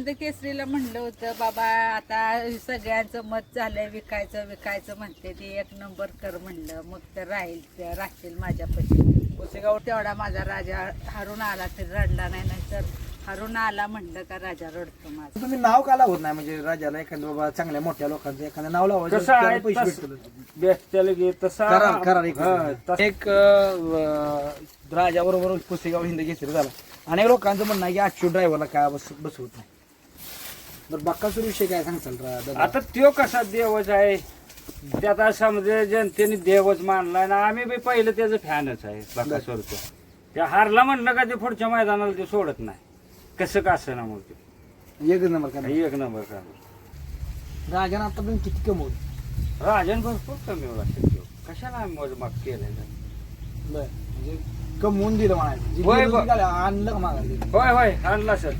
हिंद केसरीला म्हणलं होतं बाबा आता सगळ्यांचं मत झालंय विकायचं विकायचं म्हणते ते. एक नंबर कर म्हणलं. मग तर राहील ते राहतील माझ्यापाशी पुसेगाव तेवढा माझा राजा. हरून आला तरी रडला नाही नाहीतर हरून आला म्हणलं का राजा रडतो माझा. तुम्ही नाव का लावत नाही? म्हणजे राजाला एखाद्या बाबा चांगल्या मोठ्या लोकांचं एखादं नाव लावायचं कसं त्याला आहे पैसे तस- भेटतात भेटतेल की तसा करार करार एक हा, तस- एक राजा बरोबर पुसेगाव हिंद घेतली झाला. अनेक लोकांचं म्हणणं आहे की आजशो ड्रायव्हरला काय बस बसवत नाही. बरं बक्कासूर विषय काय सांगचाल रा- दादा? आता त्यो कसा देवच आहे त्यात असं म्हणजे जनतेने देवच मानला ना आम्ही बी पहिलं त्याचं फॅनच आहे बाकासोरचं. त्या हारला म्हणलं का ते पुढच्या मैदानाला ते सोडत नाही. कसं का असं ना मग ते? एकच नंबर काय एक नंबर का? राजानं आता पण किती कमवलं? राजन भरपूर कमी असेल त्यो. कशाला आम्ही मोजमाप केलं बरं म्हणजे कमवून दिलं म्हणायचं. जे होय, दिलं बरं. ते काय आणलं का मागायला? होय होय आणला सर.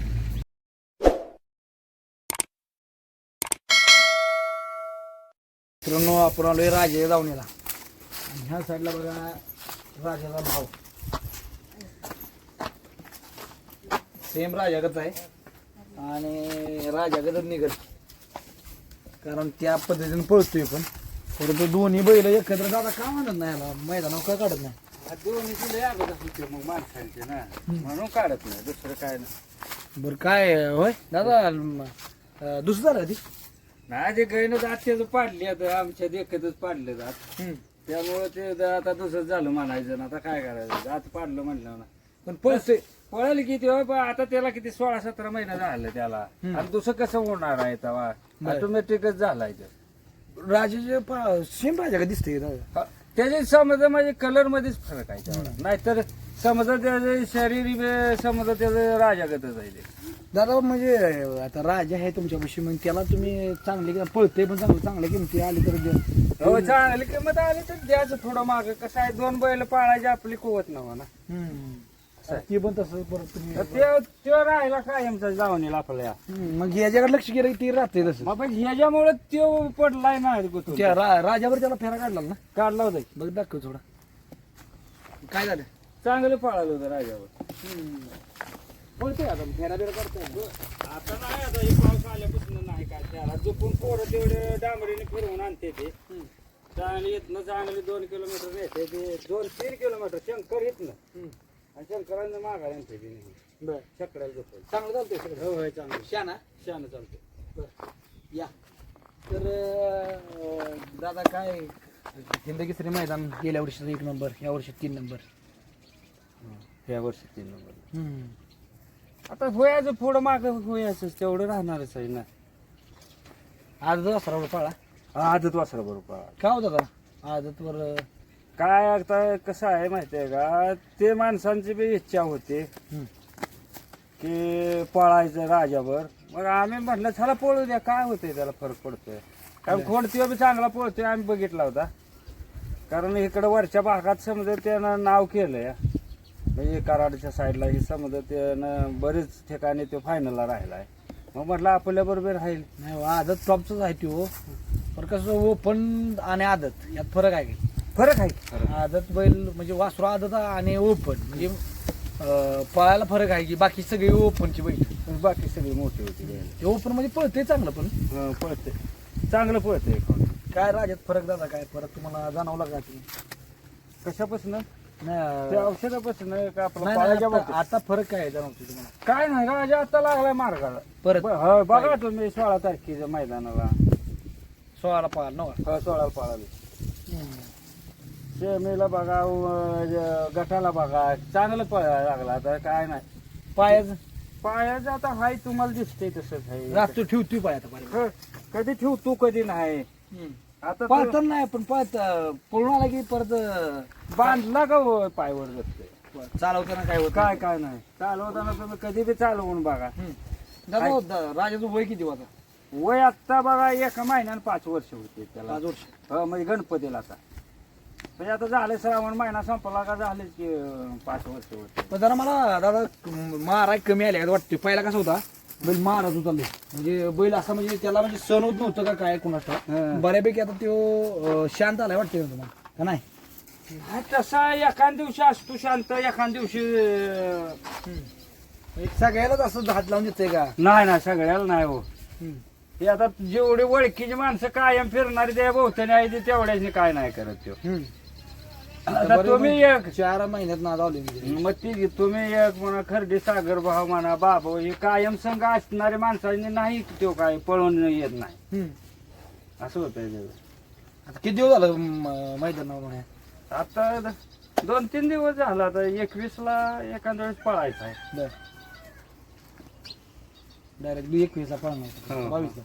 मित्रांनो आपण आलोय राजे दावणीला आणि ह्या साईडला बघा राजाचा भाव. सेम राजागत आहे. आणि राजागतच निघत. कारण त्या पद्धतीने पळतोय पण. परंतु दोन्ही बैल एकत्र दादा का म्हणत नाही याला. मैदानावर का काढत नाही. दोन्ही तुला अगोदर होते मग माणसांचे ना. म्हणून काढत नाही दुसरं काय नाही. बरं काय होय? दादा दुसरं झालं ती नाही ते गैन आत्याचं पाडली आता आमच्या देखतच पाडले जात. त्यामुळे ते द- आता दुसरं झालं म्हणायचं ना आता काय करायचं? आता पाडलं म्हणलं ना. पण पळतोय पळाली किती हो पण आता त्याला किती सोळा सतरा महिना झालं त्याला. आणि दुसरं कसं होणार आहे तेव्हा? बरं. ऑटोमॅटिकच झालाय ते. राजाचे सेम राजा का हा, त्याचे समजा म्हणजे कलर मध्येच फरक आहे नाहीतर समजा त्याचे शरीर बी समजा त्याचं राजागतच आहे ते. दादा म्हणजे आता राजा आहे तुमच्यापाशी मग त्याला तुम्ही चांगले पळते पण चांगलं चांगल्या किमती आली तर द्या. हो चांगली किंमत आली तर द्यायचं थोडं माग. कसं आहे दोन बैल पाळायची आपली कुवत नव्हा ना. हम्म. ती पण तसं परत तुम्ही ते राहिला कायमचा जाऊन आपल्या हम्म, मग याच्याकडे लक्ष केलं की ती राहते तसं मग पण ह्याच्यामुळे त्यो पडलाय ना गुतून. त्या रा- राजावर त्याला फेरा काढला ना? काढला होता. की. बघ दाखव थोडा. काय झालं? चांगलं पळालं होतं राजावर. पळतोय आता फेरा बिरा करतोय. आता नाही आता हे पाऊस आल्यापासून नाही काय त्याला. जपून पोरं तेवढे डांबरीने फिरवून आणते ते. चांगली इथनं चांगली दोन किलोमीटर येते ते. दोन तीन किलोमीटर शंकर इथनं. आणि शंकरांना माघार आणते ते नेहमी. बर. चकड्याला झोपायला. चांगलं चालतंय सगळं. हो होय चांगलं. शाना शान चालते बर. या. तर अं, दादा काय? हिंद केसरी मैदान. गेल्या वर्षीचं एक नंबर या वर्षी तीन नंबर. ह्या वर्षी तीन नंबर. हम्म. आता होयाचं पुढं माग होयाचं तेवढं राहणारच आहे ना. आज दसरा पाळा. आदत वासरा बरोबर का होता दादा? आदतवर काय आता कसं आहे माहितीये का? ते माणसांची बी इच्छा होते. की पळायचं राजावर. मग आम्ही म्हटलं चला पळू द्या. काय होतंय त्याला फरक पडतोय? कारण खोडतीवर बी चांगला पळतोय आम्ही बघितला होता. कारण इकडं वरच्या भागात समजा त्यानं नाव केलंय. म्हणजे कराडच्या साईडला हे समजा त्यानं बरेच ठिकाणी तो फायनलला राहिलाय मग म्हटलं आपल्या बरोबर राहील. नाही हो, आदत टॉपच आहे तो पण कसं ओपन आणि आदत यात फरक आहे की? फरक आहे. आदत बैल म्हणजे वासरू आदत आणि ओपन म्हणजे अं, पळायला फरक आहे की बाकी सगळी ओपनची बैल? पण बाकी सगळी मोठी होती बैल. ते ओपन म्हणजे पळते चांगलं पण. हं, पळते चांगलं पळतंय. कोण काय राजात फरक दादा काय फरक तुम्हाला जाणवला का? ते? कशापासून? नाही. ते औषधापासून का आपलं नाही, पायाच्या नाही, बाबतीत? आता फरक काय आहे जाणवतो तुम्हाला काय नाही राजा आता लागलाय मार्गाला. परत. ब- हो, बघा तुम्ही सोळा तारखेच्या मैदानाला. सोळाला पाळ नवा हो, सोळाला पळाले. शेमीला बघा व- ज- गटाला बघा चांगलं पळायला लागला आता काय नाही. पायाच? पायाचं आता हाय तुम्हाला दिसतंय तसंच आहे रात्र ठेवतोय पाय आता कधी ठेव तू कधी नाही. आता पळताना नाही पण पळत पळून आला की परत बांधला का हो पायवर चालवताना काय होत काय काय नाही. चालवताना तुम्ही कधी बी चालवून बघा. दादा हो, दा- राजाचं वय किती होता वय आता बघा एका महिन्यानं पाच वर्ष होते त्याला. पाच वर्ष. हो म्हणजे गणपतीला आता. म्हणजे आता झाले श्रावण महिना संपला का झाले की अं, पाच वर्ष होते. पण जरा मला दादा माराय कमी आले वाटते. पहिला कसा होता? बैल मारत होता लय. म्हणजे बैल असा म्हणजे त्याला म्हणजे सण होत नव्हतं का काय कुणाचा. बऱ्यापैकी आता तो शांत आलाय वाटते तुम्हाला का नाही हा, तसा एखाद दिवशी असतो शांत एखाद दिवशी अं, एक सगळ्यालाच असं हात लावून देतंय का नाही ना सगळ्याला नाही हो. हे आता जेवढे ओळखीची माणसं कायम फिरणारी त्या भोवतानी आहे ते तेवढ्याच काय नाही करत त्यो हम्म. आता बरं, तुम्ही मग एक चार महिन्यात आले म्हणजे. मग ती तुम्ही एक म्हणा खर्डी सागर भाव म्हणा बाबा हे कायम संघ असणारे माणसांनी नाही तो काय पळून येत नाही हम्म. असं होतंय त्याचं. आता किती दिवस झालं म- मैदानावर म्हणे आता द- दोन तीन दिवस झाला आता एकवीस ला एखाद्या वेळेस पळायचं आहे बर डायरेक्ट एकवीसला हो, पळणार हो. बावीसला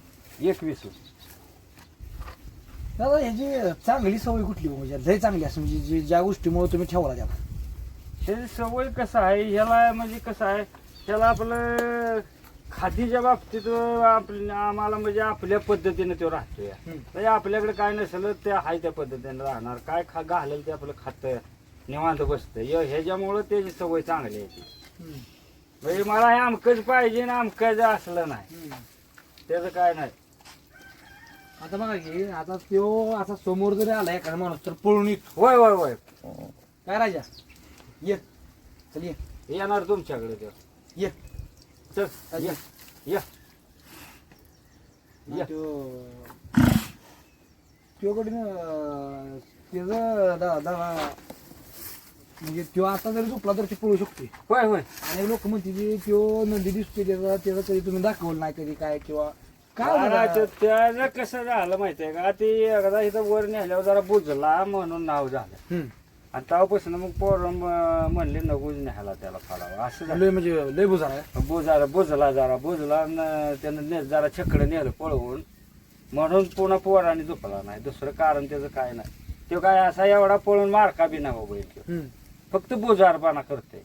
एकवीस दादा ह्याची चांगली सवय कुठली हो? म्हणजे लय चांगली असं म्हणजे जी- ज्या गोष्टीमुळे तुम्ही ठेवला त्याला. हे सवय कसं आहे? ह्याला म्हणजे कसं आहे? ह्याला आपलं खादीच्या बाबतीत आपल्या आम्हाला म्हणजे आपल्या पद्धतीने तो राहतोय. हम्म. म्हणजे आपल्याकडे काय नसेल ते आहे त्या पद्धतीने राहणार. काय खा घालेल ते आपलं खातं निवांत बसतं. ह्या- ह्याच्यामुळं त्याची सवय चांगली आहे ती. म्हणजे मला हे अमकच पाहिजे ना अमकच असलं नाही. त्याचं काय नाही. आता बघा की आता तो असा समोर जरी आला एखादा माणूस तर पळून येतो. होय होय होय. काय राजा? ये. चल ये. येणार तुमच्याकडे तो. ये. चल ये. ये. या. त्यो त्योकडे त्याचं दा दादा म्हणजे त्यो आता जरी झोपला तर ते पळू शकते. होय होय. आणि लोक म्हणते की त्यो नंदी दिसतोय त्याचा त्याचा कधी तुम्ही दाखवलं नाही कधी काय किंवा काय कसं झालं माहितीये का? ते एकदा इथं वर नेल्यावर जरा बुजला म्हणून नाव झालं. आणि तेव्हापासून मग पोर म्हणले नगूच न्यायला त्याला फाडावा. असं झालं. लय म्हणजे लय बुजार आहे? बुजारा बुजला जरा बुजला आणि त्यानं ने जरा छकडं नेलं पळवून. म्हणून पुन्हा पोराने झोपला नाही. दुसरं कारण त्याचं काय नाही. तो काय असा एवढा पळून मारका बी नाही बैल. फक्त बुजारपणा करते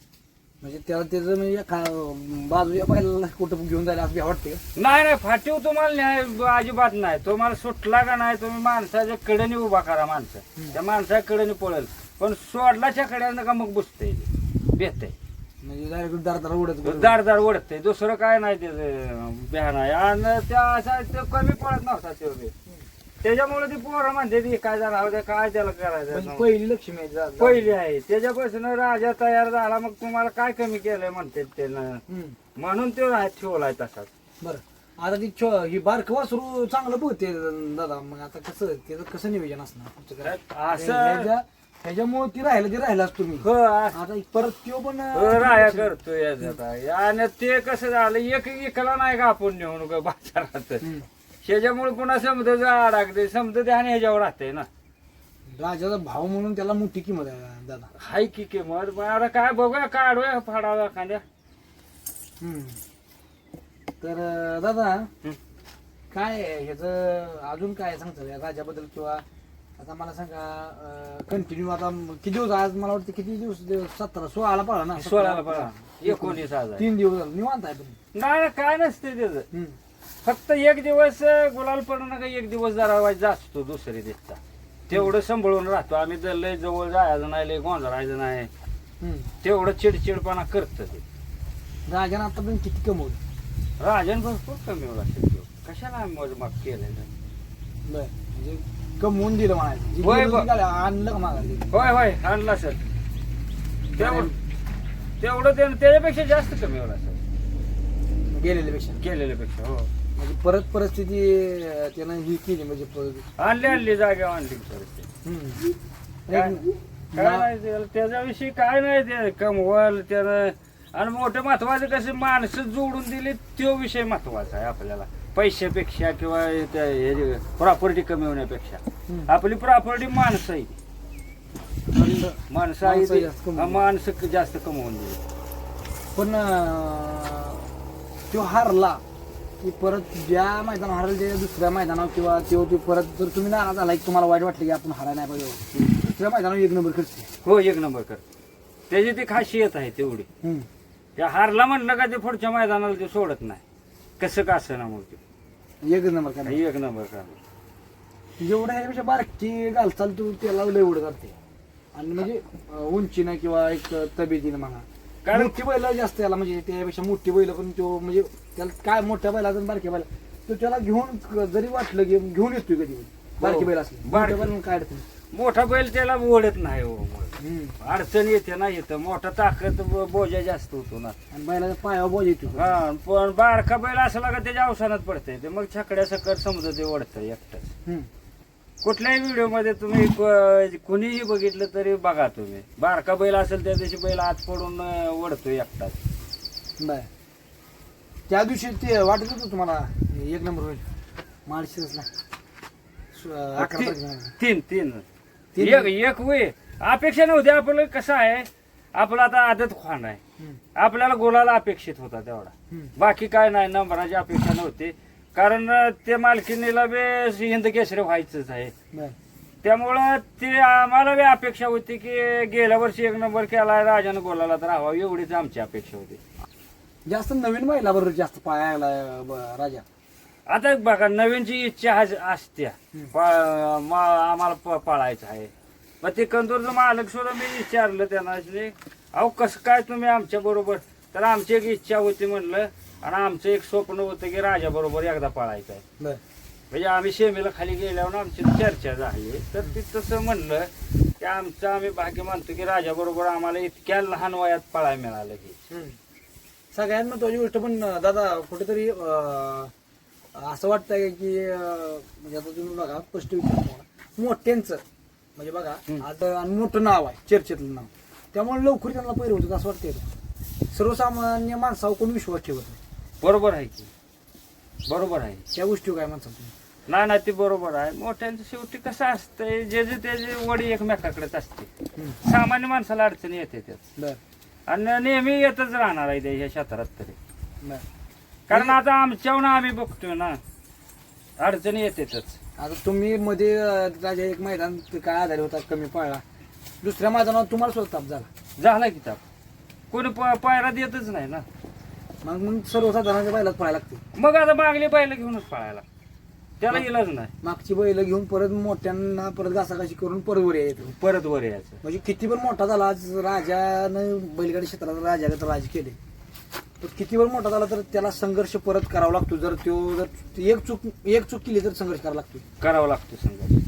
म्हणजे त्याला त्याचं म्हणजे खा- बाजूच्या पाहिलं कुठं घेऊन जायला असं वाटते. नाही नाही फाटीव तुम्हाला न्याय अजिबात नाही. तुम्हाला सुटला का नाही तुम्ही माणसाच्या कडेने उभा करा माणसं. त्या माणसाच्या कडेने पळेल. पण सोडलाच्या कड्यानं का मग बुसते बेते. म्हणजे डायरेक्ट दार दार उडत दार दार ओढते दुसरं काय नाही त्याचं बिहान आणि त्या असा तो कमी पडत नव्हता तो बी. त्याच्यामुळे ती पोरं म्हणते ती काय झालं? होत्या काय त्याला म्हणजे करायचं पहिली लक्ष्मी आहे पहिली आहे. त्याच्यापासून राजा तयार झाला मग तुम्हाला काय कमी केलंय म्हणते त्यानं. हम्म. म्हणून तो राह- ठेवलाय तसाच. बरं. आता ती छो- ही बारक वासरू चांगलं बघते दादा. मग आता कसं त्याचं कसं नियोजन असणार? काय? असं ह्याच्या- ह्याच्यामुळे ती राहिलं ती राहिलाच तुम्ही. हो, आता परत त्यो पण हो, राया करतो याच्यात. आणि ते कसं झालं? एक इकला नाही का आपण नेऊन ग बाजारात? हम्म. त्याच्यामुळे पुन्हा समजा अडकते समजा ते आणि ह्याच्यावर राहते ना. राजाचा भाव म्हणून त्याला मोठी किंमत आहे दादा. हाय की किंमत? मग आता काय बघूया काढूया फाडावा एखाद्या. हम्म. तर अं, दादा. काय ह्याच अजून काय सांगतो या राजाबद्दल किंवा आता मला सांगा कंटिन्यू आता म- किती दिवस आज मला वाटतं किती दिवस दिवस सतरा सोळाला पळा ना? सोळाला पळा एकोणीस हजार तीन दिवस झाले. निवांत आहे तुम्ही? नाही काय नसते त्याचं. हम्म. फक्त एक दिवस गुलाल पडणं का एक दिवस जरा वाईट असतो दुसरे दिसता. तेवढं सांभाळून राहतो. आम्ही जर लय जवळ जायचं नाही लय गोंधळायचं नाही. तेवढं चिडचिडपणा करतं ते. राजानं आता पण किती कमवलं? राजन भरपूर कमी शिकलो कशाला मोजमाप केलेलं बर. म्हणजे कमवून दिलं म्हणायचं. आणलं का मागायला? होय होय. आणला सर तेवढं तेवढं त्याच्यापेक्षा जास्त कमी होला सर गेलेल्यापेक्षा केलेल्यापेक्षा हो. म्हणजे परत परिस्थिती अं, त्यानं ही केली म्हणजे परत- आणली आणली जागेवर आणली. सर ते. हम्म. काय नाही त्याला त्याच्याविषयी काय नाही ते कमवल त्यानं आणि मोठं महत्वाचं कसं माणसं जोडून दिली तो विषय महत्त्वाचा आहे आपल्याला. पैशापेक्षा किंवा प्रॉपर्टी कमी होण्यापेक्षा. आपली प्रॉपर्टी माणसं आहे आणि- माणसं आहे माणसं ती- जास्त कमवून हा, माणसं जास्त कमवून दिली. पण अं, तो हारला. की परत ज्या मैदानावर हारला त्या दुसऱ्या मैदानावर किंवा तो तो परत जर तुम्ही नाराज झाला की तुम्हाला वाईट वाटलं की आपण हारायला नाही पाहिजे दुसऱ्या मैदानावर एक नंबर करते. हो एक नंबर कर. त्याची ती खासियत आहे तेवढी. हम्म. त्या हारला म्हणलं का ते पुढच्या मैदानाला ते सोडत नाही? कसं का असं ना मग ते? एक नंबर करणार. एक नंबर कर जेवढं ह्याच्यापेक्षा बारकी घालचाल तू त्याला लय एवढं करते आणि म्हणजे अं, उंचीनं किंवा एक तब्येतीनं म्हणा. कारण- मोठी बैल जास्त त्याला म्हणजे त्यापेक्षा मोठी बैल पण तो म्हणजे त्याला काय मोठ्या बैला आणि बारक्या बैला तो त्याला घेऊन जरी वाटलं की घेऊन येतोय कधी. बारकी बैल असली. बारकी. काय अडचण. मोठा बैल त्याला ओढत नाही हो. मग. अडचण येते ना इथं. मोठा ताकद बोजा जास्त होतो ना. आणि बैलाच्या पायावर बोज येतो हा पण बारका बैल असला का त्याच्या अवसानात पडतंय. ते मग छकड्या सकट समजा ते ओढतं एकटंच. हम्म. कुठल्याही व्हिडिओमध्ये तुम्ही कुणीही बघितलं तरी बघा तुम्ही. बारका बैल असेल त्या दिवशी बैल आत पडून अं, ओढतो एकटाच. बर त्या दिवशी ते वाटत होतं तुम्हाला एक नंबर होईल. माळशिरसला. सु- अकरा ती- तारखेला. तीन तीन. तीन? एक एक वे अपेक्षा नव्हती आपलं कसं आहे? आपलं आता आदत खाण आहे. हम्म. आपल्याला गोलाला अपेक्षित होता तेवढा. हम्म. बाकी काय नाही नंबराची अपेक्षा नव्हती. कारण ते मालकीनीला बी हिंद केसरी व्हायचंच आहे. बर. त्यामुळं ते आम्हाला बी अपेक्षा होती की गेल्या वर्षी एक नंबर केला राजानं गोलाला तर राहावा एवढीच आमची अपेक्षा होती. जास्त नवीन बैला बरोबर जास्त पायाला ब- राजा. आता बघा नवीनची इच्छा आज- असते. पा- मा- आम्हाला प- पाळायचं आहे. मग ते कंदूरचं मालक सुद्धा मी विचारलं त्यांना की, अहो कसं काय तुम्ही आमच्या बरोबर तर आमची एक इच्छा होती म्हणलं आणि आमचं एक स्वप्न होतं की राजा बरोबर एकदा पाळायचं आहे. बर. म्हणजे आम्ही शेमीला खाली गेल्यावर आमची चर्चा झाली. तर ती तसं म्हणलं की आमचं आम्ही भाग्य मानतो की राजा बरोबर आम्हाला इतक्या लहान वयात पळायला मिळालं की. सगळ्यात महत्वाची गोष्ट पण दादा कुठेतरी अं, असं वाटतंय की अं, म्हणजे आता तुम्ही बघा स्पष्ट विचार मोठ्यांचं म्हणजे बघा. आता आणि मोठं नाव आहे चर्चेतलं नाव. त्यामुळे लवकर त्यांना पैर होतं असं वाटतंय? सर्वसामान्य माणसावर कोणी विश्वास ठेवत नाही. बरोबर आहे की? बरोबर आहे. त्या गोष्टी काय म्हणतात तुम्ही? नाही नाही ते बरोबर आहे. मोठ्यांचं शेवटी कसं असतंय जे जे त्याची वडी एकमेकाकडेच असते. सामान्य माणसाला अडचणी येते त्यात. बर. आणि नेहमी येतच राहणार आहे त्या ह्या क्षेत्रात तरी. बर. कारण आता आमच्याहून आम्ही बघतोय ना अडचणी येतेच आता तुम्ही मध्ये अं, राजा एक मैदान ते काय आधार होता कमी पाळला. दुसऱ्या मैदानावर तुम्हाला स्वतः ताप झाला. झाला की ताप. कोणी प- पायरा देतच नाही ना. मग मग सर्वसाधारण बैलात पळायला लागते. मग आता मागली बैल घेऊनच पळायला. त्याला इलाज नाही. मागची बैल घेऊन परत मोठ्यांना परत घासाघाशी करून परत वर यायचं. परत वर यायचं. म्हणजे किती पण मोठा झाला आज राजानं बैलगाडी क्षेत्रात राजागत राज केले. तर किती पण मोठा झाला तर त्याला संघर्ष परत करावा लागतो. जर तो जर एक चूक एक चूक केली तर संघर्ष करावा लागतो. करावं लागतो संघर्ष.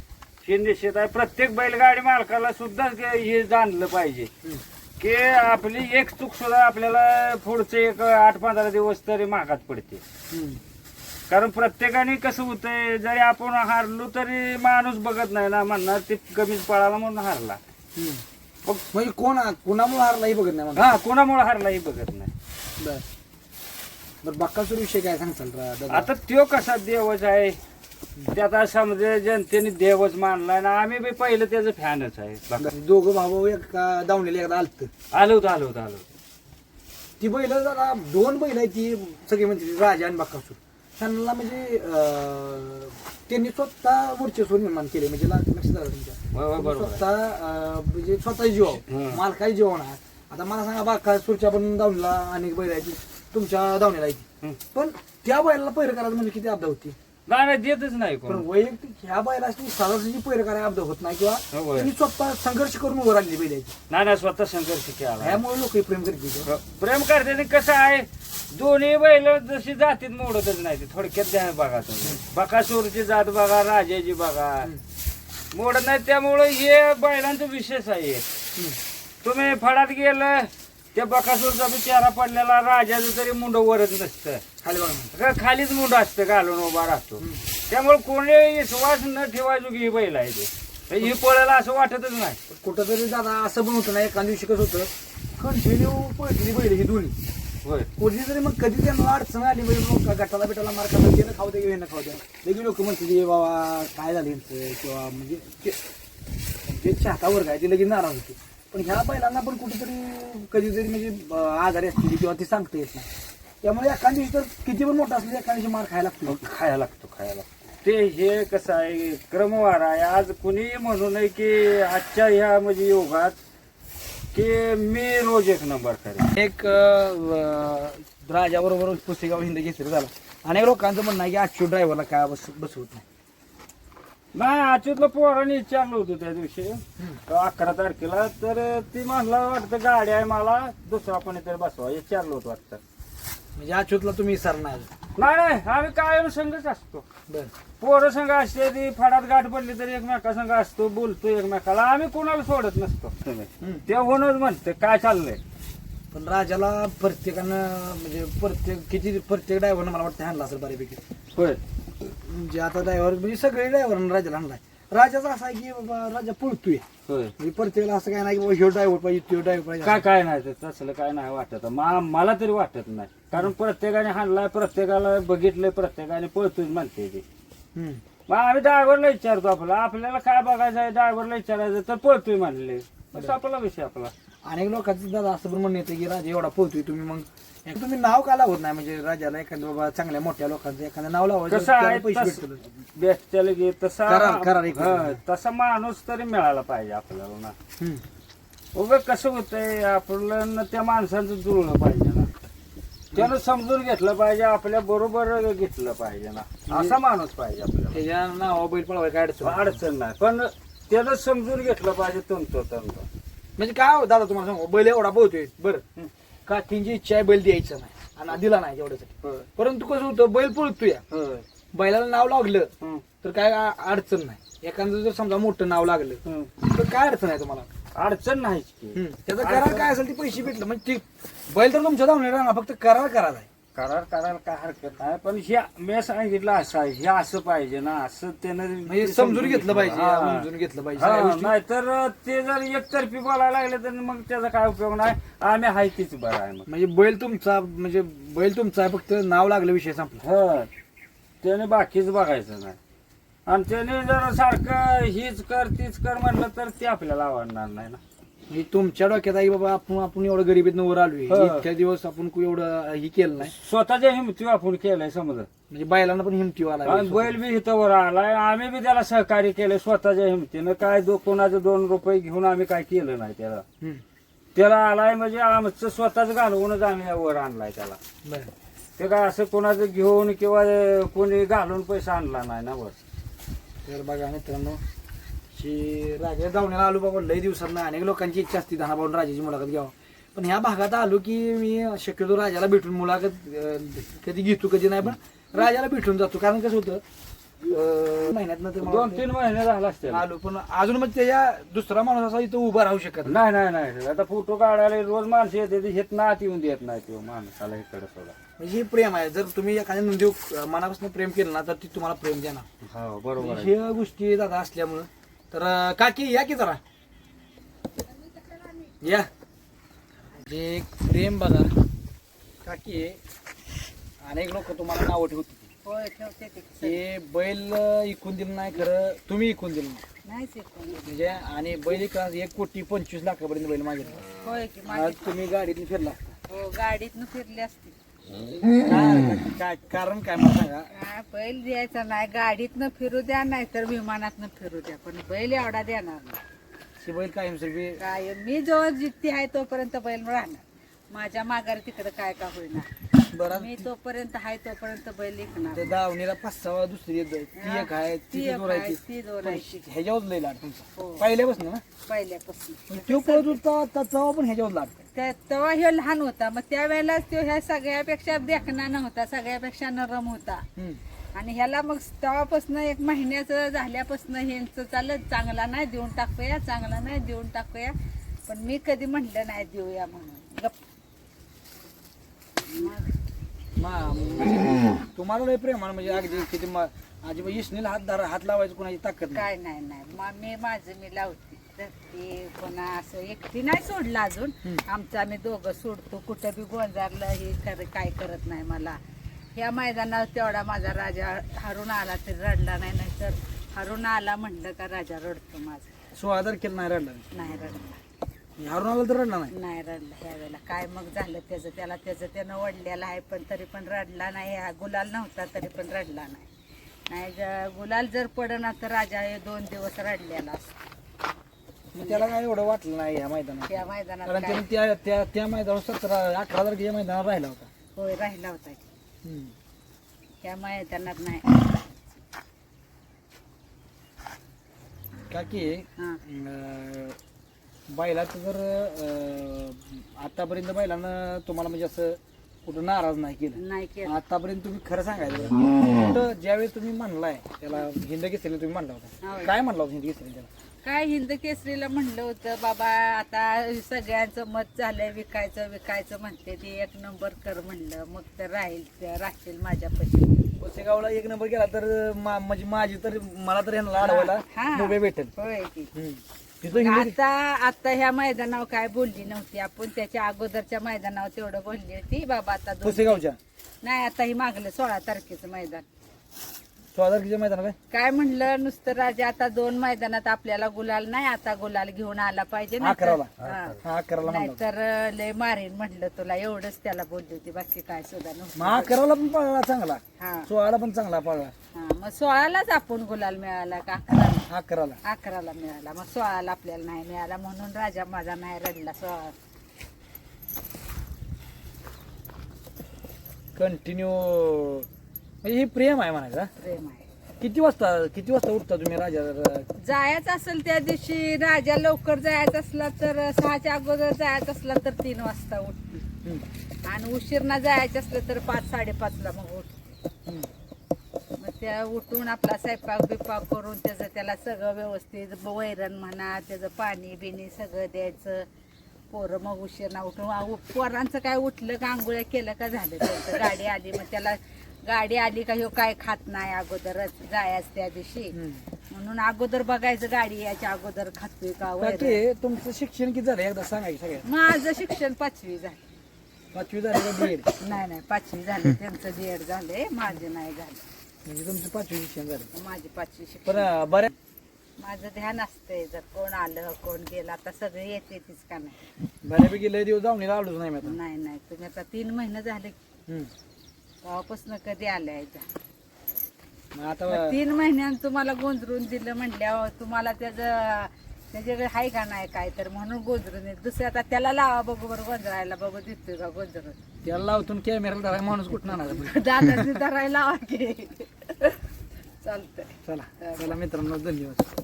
हे निश्चित आहे. प्रत्येक बैलगाडी मालकाला सुद्धा हे जाणलं पाहिजे. की आपली एक चूक सुद्धा आपल्याला पुढचे एक आठ पंधरा दिवस तरी महागात पडते. कारण प्रत्येकाने कसं होतंय जरी आपण हारलो तरी माणूस बघत नाही ना म्हणणार ते कमीच पळाला म्हणून हारला. मग म्हणजे कोण कोणामुळे हारलाही बघत नाही हा कोणामुळे हारला हे बघत नाही बर बर बक्कासूर विषय काय दादा? आता त्यो कसा देवच आहे त्यात समजे जनतेने देवच मानला ना आम्ही बी पहिलं त्याचं फॅनच आहे बघा. दोघं भाऊ एका दावणीला एकदा आलत आलो होतो आलो होतो आलो होतो. ती बैल जरा दोन बैल आहे ती सगळी म्हणजे राजा आणि बक्कासूर त्यांना म्हणजे अं, त्यांनी स्वतः वर्चस्व निर्माण केले म्हणजे ला- लक्षात आलं तुमच्या बरोबर आहे. स्वतः अं, म्हणजे स्वतः जीव हं. मालकाही जीवन आहे आता मला सांगा बाकासूरच्या पण दावणीला अनेक बैल आहेत तुमच्या दावणीला आहे ती. हं. पण त्या बैलाला पैर करायला म्हणजे किती अपदा होती नाही नाही, देतच नाही पण कोण वैयक्तिक ह्या बैलाची सहजासहजी पैर करायला अपदा होत नाही किंवा होय. त्यांनी स्वतः संघर्ष करून उभं राहिली बैलाची नाही नाही स्वतः संघर्ष केला. ह्यामुळे लोक प्रेम करतील. प्रेम करते कसं आहे दोन्ही बैल जशी जातीत मोडतच नाही ते थोडक्यात द्या बघा तुम्ही. बकासूरची जात बघा राजाची बघा. मोडत नाही त्यामुळं हे बैलांचं विशेष आहे. तुम्ही फडात गेलं त्या बकासूरचा बी चेहरा पडलेला राजाचं तरी मुंड वरच नसतं. खाली बघा. का खालीच मुंड असतं घालून उभा राहतो. त्यामुळे कोणी विश्वास न ठेवायचो की ही बैल आहे ते. ही पळायला असं वाटतच नाही. कुठंतरी दादा असं पण होतं ना एका दिवशी कसं होतं कंटिन्यू पळतली बैल ही दोन्ही. होय. कोणी तरी मग कधी त्यांना अडचण आली बैल लोक गटाला बिटाला मार ते खाऊ दे ना खाऊ द्या लगे लोक म्हणतात "ए बाबा काय झालं यांचं?" किंवा म्हणजे जे चाहता वर्ग आहे ते लगेच नाराज होते. पण ह्या बैलांना पण कुठेतरी कधीतरी म्हणजे आजारी असतील किंवा ते सांगता येत नाही. त्यामुळे दिवशी तर किती पण मोठा असले एका दिवशी मार खायला लागतो. खायला लागतो खायला लागतो. ते हे कसं आहे क्रमवार आहे. आज कुणी म्हणू नये की आजच्या ह्या म्हणजे योगात की मी रोज एक नंबर करेन. एक राजाबरोबर पुसेगाव हिंद केसरी झाला. अनेक लोकांचं म्हणणं आहे की आजच्या ड्रायव्हरला काय बस बसवत नाही. नाही अच्युतला पोरांनी विचारलं होतं त्या दिवशी. अकरा तारखेला तर ती म्हणला वाटतं गाडी आहे मला दुसरा कोणीतरी बसवा. विचारलं होतं वाटतं. म्हणजे अच्युतला तुम्ही सर नाही नाही आम्ही कायम संघच असतो. बर. पोरं संघ असते ती फडात गाठ पडली तरी एकमेका संघ असतो बोलतो एकमेकाला. आम्ही कोणाला सोडत नसतो. ते होणच म्हणते काय चाललंय? पण राजाला प्रत्येकानं म्हणजे प्रत्येक किती प्रत्येक ड्रायव्हरनं मला वाटतं हाणला असेल बऱ्यापैकी. होय. म्हणजे आता ड्रायव्हर म्हणजे सगळे ड्रायव्हरनं राजाला हाणलाय राजाचा असा आहे की बाबा राजा पळतोय. होय. म्हणजे प्रत्येकाला असं काय नाही की बाबा ह्यो ड्रायव्हर पाहिजे तो ड्रायव्हर पाहिजे. काय काय नाही ते तसलं काय नाही वाटत. मा- मला तरी वाटत नाही. कारण प्रत्येकाने हाणलाय प्रत्येकाला बघितलंय प्रत्येकाने पळतोय म्हणते ते. हम्म. मग आम्ही ड्रायव्हरला विचारतो आपला आपल्याला काय बघायचं आहे? ड्रायव्हरला विचारायचं तर पळतोय म्हणले. बस आपला विषय आपला. अनेक लोकांचं दादा असं पण म्हणणं येतं की राजा एवढा पोहतोय तुम्ही मग. एक तुम्ही नाव का लावत नाही म्हणजे राजाला एखाद्या बाबा चांगल्या मोठ्या लोकांचं एखादं नाव लावायचं कसं त्याला आहे पैसे तस- तसा करार- करार एक हं, तसा माणूस तरी मिळाला पाहिजे आपल्याला ना. हम्म. उगं कसं होतंय आपल्याला त्या माणसाचं जुळलं पाहिजे ना. त्यानं समजून घेतलं पाहिजे आपल्या बरोबर घेतलं पाहिजे ना. असा माणूस पाहिजे आपल्याला. त्याच्या नाव बैल पळवाय काय अडचण नाही. अडचण नाही. पण त्यानं समजून घेतलं पाहिजे तंतो तंत म्हणजे काय हो दादा तुम्हाला सांगू? बैल एवढा पोहतोय बरं. काकींची इच्छा आहे बैल द्यायचा नाही आणि दिला नाही एवढ्यासाठी. परंतु कसं होतं बैल पळतोय. बैलाला नाव लागलं तर काय आ- अडचण नाही. एखादं जर समजा मोठं नाव लागलं तर काय अडचण आहे तुम्हाला? अडचण नाहीच की. हम्म. त्याचा करार काय असेल ते पैसे भेटलं. म्हणजे ते बैल तर तुमच्या धावणार राहणार फक्त करार करायचा आहे. करार करायला काय हरकत नाही. पण हे मी सांगितलं असं हे असं पाहिजे ना असं त्यानं म्हणजे समजून घेतलं पाहिजे हा. समजून घेतलं पाहिजे. सगळ्या हा, गोष्टी. नाहीतर ते जर एकतर्फी बोलायला लागले तर मग त्याचा काय उपयोग नाही. आम्ही हाय तीच बरं आहे मग. म्हणजे बैल तुमचा म्हणजे बैल तुमचा आहे फक्त नाव लागलं विषय संपला. हा. त्याने बाकीच बघायचं नाही. आणि त्याने जर सारखं हीच कर तीच कर म्हणलं तर ते आपल्याला आवडणार नाही ना. म्हणजे तुमच्या डोक्यात की बाबा आपण आपण एवढं गरिबीत वर आलोय. हा. इतक्या दिवस आपण को- एवढं ही केलं नाही. स्वतःच्या हिमती आपण केलंय समजा. म्हणजे बैलांना पण हिमती आला आणि बैल बी इथं वर आलाय आम्ही बी त्याला सहकार्य केलंय स्वतःच्या हिमतीनं. काय दो कोणाचं दोन रुपये घेऊन आम्ही काय केलं नाही त्याला. हम्म. त्याला आलाय म्हणजे आमचं स्वतःच घालवूनच आम्ही वर आणलाय त्याला. बरं. ते काय असं कोणाचं घेऊन किंवा कोणी घालून पैसा आणला नाही ना वर. तर बघा मित्रांनो की राजा धावण्याला आलो बाबा लई दिवसात अनेक लोकांची इच्छा असते दहा पाहून राजाची मुलाखत घ्यावं. पण ह्या भागात आलो की मी शक्यतो राजाला भेटून मुलाखत कधी घेतो कधी नाही पण राजाला भेटून जातो. कारण कसं होतं मला दोन तीन महिने झाला असते आलो पण अजून मग त्याच्या दुसरा माणूस असा इथं उभा राहू शकत नाही. नाही नाही आता फोटो काढायला रोज माणसं येते हेत ना येऊन देत नाही तो माणसाला इकडे सोडा. म्हणजे हे प्रेम आहे. जर तुम्ही एखाद्या नंदी मनापासून प्रेम केलं ना तर ती तुम्हाला प्रेम देणार. हो बरोबर ह्या गोष्टी दादा असल्यामुळं तर अं, काकी या की जरा? या. जे प्रेम बघा. काकी अनेक लोक तुम्हाला नावं ठेवतील. होय ठेवते ते. बैल अं, इकून दिलं नाही खरं. तुम्ही इकून दिलं नाही. नाहीच म्हणजे आणि बैल एक एक कोटी पंचवीस लाखापर्यंत बैल मागितला. होय की आज माझी तुम्ही गाडीतून फिरला. हो गाडीतनं फिरली असती काय- काय कारण काय मला सांगा? बैल द्यायचा नाही गाडीतनं फिरू द्या नाही तर विमानातनं फिरू द्या. पण बैल एवढा देणार नाही. की बैल कायमस्वरूपी काय मी जो जिद्दी आहे तोपर्यंत बैल राहणार. माझ्या माघारी तिकडे काय का होईना. बरं. मी तोपर्यंत आहे तोपर्यंत बैल त्या दावणीला पाच सहा दुसरी आहे. ती एक आहे ती एक जोरायची. आहे, ती जोरायची. ह्याच्यावर लई तुमचा. हो. पहिल्यापासून ना? पहिल्यापासून. पण तो पळत होता त्याचा पण ह्याच्यावर त्या तेव्हा ह्यो लहान होता. मग त्यावेळेला तो ह्या सगळ्यापेक्षा देखणा नव्हता सगळ्यापेक्षा नरम होता. आणि ह्याला मग तेव्हापासून एक महिन्याचं झाल्यापासून ह्यांचं चालत चांगला नाही देऊन टाकूया चांगला नाही देऊन टाकूया. पण मी कधी म्हटलं नाही देऊया म्हणून. गप्प मग तुम्हाला लय प्रेम आहे, म्हणजे अगदी किती म- अजिबात इसनीला हात धरा हात लावायचं कोणाची ताकद नाही. काय नाही नाही. मग मी माझं मी लावते. तर ते कोणा असं एकटी नाही सोडलं अजून. आमचं आम्ही दोघं सोडतो. कुठं बी गोंजारलं हे कर काय करत नाही मला. ह्या मैदानात तेवढा माझा राजा हरून आला तरी रडला नाही नाहीतर हरून आला म्हणलं का राजा रडतो माझा. सोळा तारखेला नाही रडला. नाही रडला. हारून आला तर रडला नाही. नाही रडला ह्या वेळेला. काय मग झालं त्याचं? त्याला त्याचं त्यानं वडलेलं आहे पण तरी पण रडला नाही. हा गुलाल नव्हता तरी पण रडला नाही. नाही ज- गुलाल जर पडना तर राजा हे दोन दिवस रडलेला असतो. मग त्याला काय एवढं वाटलं नाही या मैदानात? त्या मैदानात कारण काय? त्याने त्या त्या त्या मैदानावर सतरा अकरा तारखेच्या मैदानावर राहिला होता. होय राहिला होता की. हम्म. त्या मैदानात नाही. का की हा. अं, बैलाचं जर अं, आतापर्यंत बैलानं तुम्हाला म्हणजे असं कुठं नाराज नाही केलं. नाही केलं. आतापर्यंत तुम्ही खरं सांगायचं कुठं ज्यावेळेस तुम्ही म्हणलाय त्याला हिंद केसरी तुम्ही म्हणला होता. होय. काय म्हणला होता हिंद केसरी त्याला? काय हिंद केसरीला म्हणलं होतं बाबा आता सगळ्यांचं मत झालंय विकायचं विकायचं म्हणते ती. एक नंबर कर म्हणलं. मग तर राहील ते राहतील माझ्यापाशी. कोसेगावला एक नंबर गेला तर मा- म्हणजे माझी तर मला तर यांना अडवायला हा. मुंबई भेटेल. होय की. हम्म. आता आता ह्या मैदानावर काय बोलली नव्हती आपण. त्याच्या अगोदरच्या मैदानावर तेवढं बोलली होती. बाबा आता दोन नाही आता ही मागलं सोळा तारखेचं मैदान. सोळा तारखेच्या मैदानात काय काय म्हणलं नुसतं राजा आता दोन मैदानात आपल्याला गुलाल नाही आता गुलाल घेऊन आला पाहिजे अकराला. हा. हा अकराला म्हणला. नाहीतर लय मारीन म्हटलं तुला एवढंच त्याला बोलली होती बाकी काय सुद्धा मग अकराला पण पळला चांगला. हा. सोळाला पण चांगला पळला. हा मग सोळालाच आपण गुलाल मिळाला का अकराला? अकराला. अकराला मिळाला. मग सोळाला आपल्याला नाही मिळाला म्हणून राजा माझा नाही रडला सोळा. कंटिन्यू म्हणजे हे प्रेम आहे म्हणायचा प्रेम आहे. किती वाजता किती वाजता उठता तुम्ही राजा जायचं असेल त्या दिवशी राजा लवकर जायचं असला तर सहाच्या अगोदर जायचं असला तर तीन वाजता उठते. आणि उशीरना जायचं असलं तर पाच साडेपाचला मग उठते. मग त्या उठून आपला स्वयंपाक बिपाक करून त्याचं त्याला सगळं व्यवस्थित वैरण म्हणा त्याचं पाणी बिणी सगळं द्यायचं. पोरं मग उशीर ना उठून पोरांचं काय उठलं का आंघोळ्या केलं का झालं गाडी आली मग त्याला गाडी आली का ह्यो काय खात नाही अगोदरच जायच त्या दिवशी. म्हणून अगोदर बघायचं गाडी याच्या अगोदर खातोय का. काकी तुमचं शिक्षण किती झालं? एकदा सांगायचं माझं शिक्षण पाचवी झालं. पाचवी झाली का बीएड नाही नाही पाचवी झाले. त्यांचं डीएड झाले माझे नाही झाले. म्हणजे तुमचं पाचवी शिक्षण झालं. माझी पाचवी शिक्षण. पण बऱ्या माझं ध्यान असतंय जर कोण आलं कोण गेलं आता सगळे येते तीच का नाही? बऱ्यापैकी लय दिवस जाऊन आलोच नाही मी आता. नाही नाही तुम्ही आता तीन महिने झाले. हम्म. तेव्हापासून कधी आल्या मग आता तीन महिन्यानं तुम्हाला गोंधळून दिलं म्हणल्यावर तुम्हाला त्याचं त्याच्याकडे आहे का नाही काय तर म्हणून गोंधळून येत दुसरं आता त्याला लावा बघू बरं गोंधळायला बघू दिसतोय का गोंधळून. त्याला लावतून कॅमेरा धराय माणूस कुठं आणणार दादाची धरायला लावा की. चालतंय. चला चला मित्रांनो धन्यवाद.